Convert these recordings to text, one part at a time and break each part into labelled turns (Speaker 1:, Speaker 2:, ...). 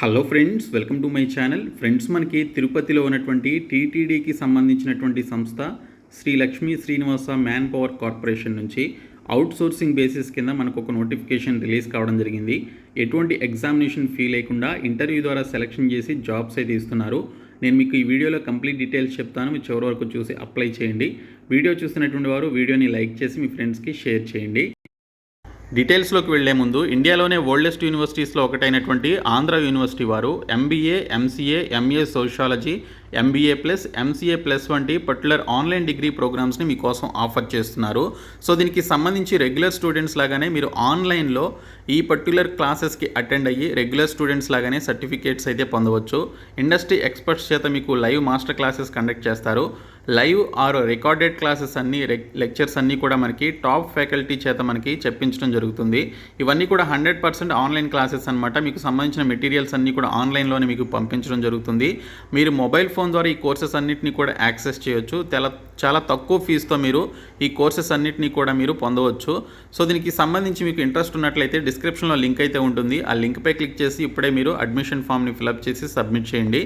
Speaker 1: Hello friends welcome to my channel. Friends మనకి తిరుపతిలో ఉన్నటువంటి టీటీడీకి సంబంధించినటువంటి సంస్థ Shri Lakshmi Srinivasa man power corporation నుంచి అవుట్ సోర్సింగ్ బేసిస్ కింద మనకు ఒక నోటిఫికేషన్ రిలీజ్ కావడం జరిగింది. ఎటువంటి ఎగ్జామినేషన్ ఫీ లేకుండా ఇంటర్వ్యూ ద్వారా సెలెక్షన్ చేసి జాబ్స్ అయితే ఇస్తున్నారు. నేను మీకు ఈ వీడియోలో కంప్లీట్ డీటెయిల్స్ చెప్తాను. మీరు చివరి వరకు చూసి అప్లై చేయండి. వీడియో చూసినటువంటి వారు వీడియోని లైక్ చేసి మీ ఫ్రెండ్స్కి షేర్ చేయండి. డీటెయిల్స్లోకి వెళ్ళే ముందు ఇండియాలోనే ఓల్డెస్ట్ యూనివర్సిటీస్లో ఒకటైనటువంటి ఆంధ్ర యూనివర్సిటీ వారు MBA MCA MA sociology MBA plus MCA plus వంటి పర్టికులర్ ఆన్లైన్ డిగ్రీ ప్రోగ్రామ్స్ని మీకోసం ఆఫర్ చేస్తున్నారు. సో దీనికి సంబంధించి రెగ్యులర్ స్టూడెంట్స్ లాగానే మీరు ఆన్లైన్లో ఈ పర్టికులర్ క్లాసెస్కి అటెండ్ అయ్యి రెగ్యులర్ స్టూడెంట్స్ లాగానే సర్టిఫికేట్స్ అయితే పొందవచ్చు. ఇండస్ట్రీ ఎక్స్పర్ట్స్ చేత మీకు లైవ్ మాస్టర్ క్లాసెస్ కండక్ట్ చేస్తారు. లైవ్ ఆర్ రికార్డెడ్ క్లాసెస్ అన్ని లెక్చర్స్ అన్నీ కూడా మనకి టాప్ ఫ్యాకల్టీ చేత మనకి చెప్పించడం జరుగుతుంది. ఇవన్నీ కూడా హండ్రెడ్ పర్సెంట్ ఆన్లైన్ క్లాసెస్ అనమాట మీకు సంబంధించిన మెటీరియల్స్ అన్నీ కూడా ఆన్లైన్లోనే మీకు పంపించడం జరుగుతుంది. మీరు మొబైల్ ఫోన్ ద్వారా ఈ కోర్సెస్ అన్నింటినీ కూడా యాక్సెస్ చేయొచ్చు. చాలా చాలా తక్కువ ఫీజుతో మీరు ఈ కోర్సెస్ అన్నింటినీ కూడా మీరు పొందవచ్చు. సో దీనికి సంబంధించి మీకు ఇంట్రెస్ట్ ఉన్నట్లయితే డిస్క్రిప్షన్లో లింక్ అయితే ఉంటుంది. ఆ లింక్పై క్లిక్ చేసి ఇప్పుడే మీరు అడ్మిషన్ ఫామ్ని ఫిలప్ చేసి సబ్మిట్ చేయండి.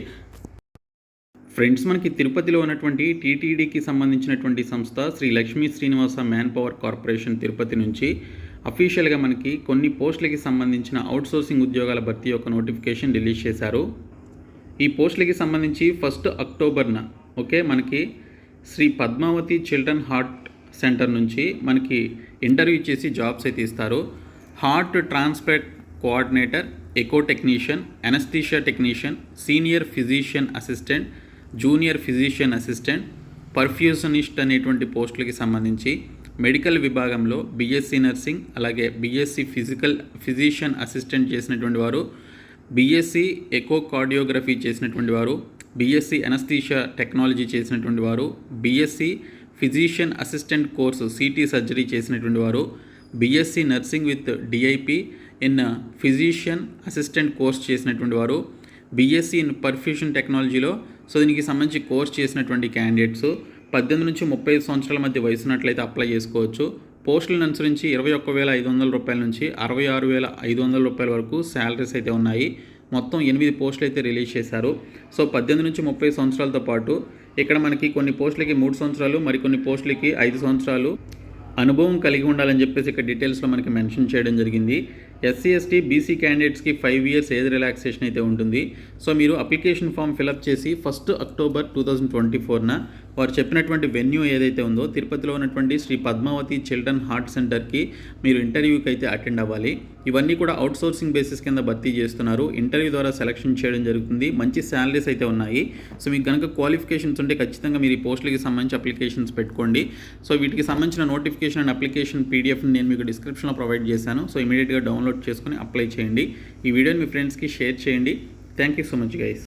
Speaker 1: ఫ్రెండ్స్ మనకి తిరుపతిలో ఉన్నటువంటి టీటీడీకి సంబంధించినటువంటి సంస్థ Shri Lakshmi Srinivasa man power corporation Tirupati నుంచి అఫీషియల్గా మనకి కొన్ని పోస్టులకి సంబంధించిన అవుట్సోర్సింగ్ ఉద్యోగాల భర్తీ యొక్క నోటిఫికేషన్ రిలీజ్ చేశారు. ఈ పోస్టులకి సంబంధించి ఫస్ట్ అక్టోబర్న ఓకే మనకి Shri Padmavathi children heart centre నుంచి మనకి ఇంటర్వ్యూ చేసి జాబ్స్ అయితే ఇస్తారు. Heart transplant coordinator echo technician anaesthesia technician senior physician assistant junior physician assistant perfusionist అనేటువంటి పోస్టులకి సంబంధించి మెడికల్ విభాగంలో బీఎస్సీ నర్సింగ్ అలాగే బీఎస్సీ ఫిజికల్ ఫిజిషియన్ అసిస్టెంట్ చేసినటువంటి వారు బీఎస్సీ ఎకో కార్డియోగ్రఫీ చేసినటువంటి వారు బీఎస్సీ అనస్థీషియా టెక్నాలజీ చేసినటువంటి వారు BSc physician assistant course CT surgery చేసినటువంటి వారు BSc nursing with DIP in physician assistant course చేసినటువంటి వారు బీఎస్సీ ఇన్ పర్ఫ్యూషన్ టెక్నాలజీలో సో దీనికి సంబంధించి కోర్స్ చేసినటువంటి క్యాండిడేట్స్ పద్దెనిమిది నుంచి ముప్పై ఐదు సంవత్సరాల మధ్య వయసు ఉన్నట్లయితే అప్లై చేసుకోవచ్చు. పోస్టులను అనుసరించి ఇరవై ఒక్క వేల ఐదు వందల రూపాయల నుంచి అరవై ఆరు వేల ఐదు వందల రూపాయల వరకు శాలరీస్ అయితే ఉన్నాయి. మొత్తం ఎనిమిది పోస్టులు అయితే రిలీజ్ చేశారు. సో పద్దెనిమిది నుంచి ముప్పై సంవత్సరాలతో పాటు ఇక్కడ మనకి కొన్ని పోస్టులకి మూడు సంవత్సరాలు మరికొన్ని పోస్టులకి ఐదు సంవత్సరాలు అనుభవం కలిగి ఉండాలని చెప్పేసి ఇక్కడ డీటెయిల్స్లో మనకి మెన్షన్ చేయడం జరిగింది. ఎస్సీ ఎస్టీ బీసీ క్యాండిడేట్స్కి ఫైవ్ ఇయర్స్ ఏజ్ రిలాక్సేషన్ అయితే ఉంటుంది. సో మీరు అప్లికేషన్ ఫామ్ ఫిలప్ చేసి first October two thousand twenty ఫోర్న వారు చెప్పినటువంటి వెన్యూ ఏదైతే ఉందో తిరుపతిలో ఉన్నటువంటి శ్రీ పద్మావతి చిల్డ్రన్ హార్ట్ సెంటర్కి మీరు ఇంటర్వ్యూకి అయితే అటెండ్ అవ్వాలి. ఇవన్నీ కూడా అవుట్ సోర్సింగ్ బేసిస్ కింద భర్తీ చేస్తున్నారు. ఇంటర్వ్యూ ద్వారా సెలక్షన్ చేయడం జరుగుతుంది. మంచి శాలరీస్ అయితే ఉన్నాయి. సో మీకు కనుక క్వాలిఫికేషన్స్ ఉంటే ఖచ్చితంగా మీరు ఈ పోస్టులకి సంబంధించి అప్లికేషన్స్ పెట్టుకోండి. సో వీటికి సంబంధించిన నోటిఫికేషన్ అండ్ అప్లికేషన్ పీడిఎఫ్ని నేను మీకు డిస్క్రిప్షన్లో ప్రొవైడ్ చేశాను. సో ఇమీడియట్గా డౌన్లోడ్ డౌన్లోడ్ చేసుకొని అప్లై చేయండి. ఈ వీడియోని మీ ఫ్రెండ్స్కి షేర్ చేయండి. Thank you so much guys.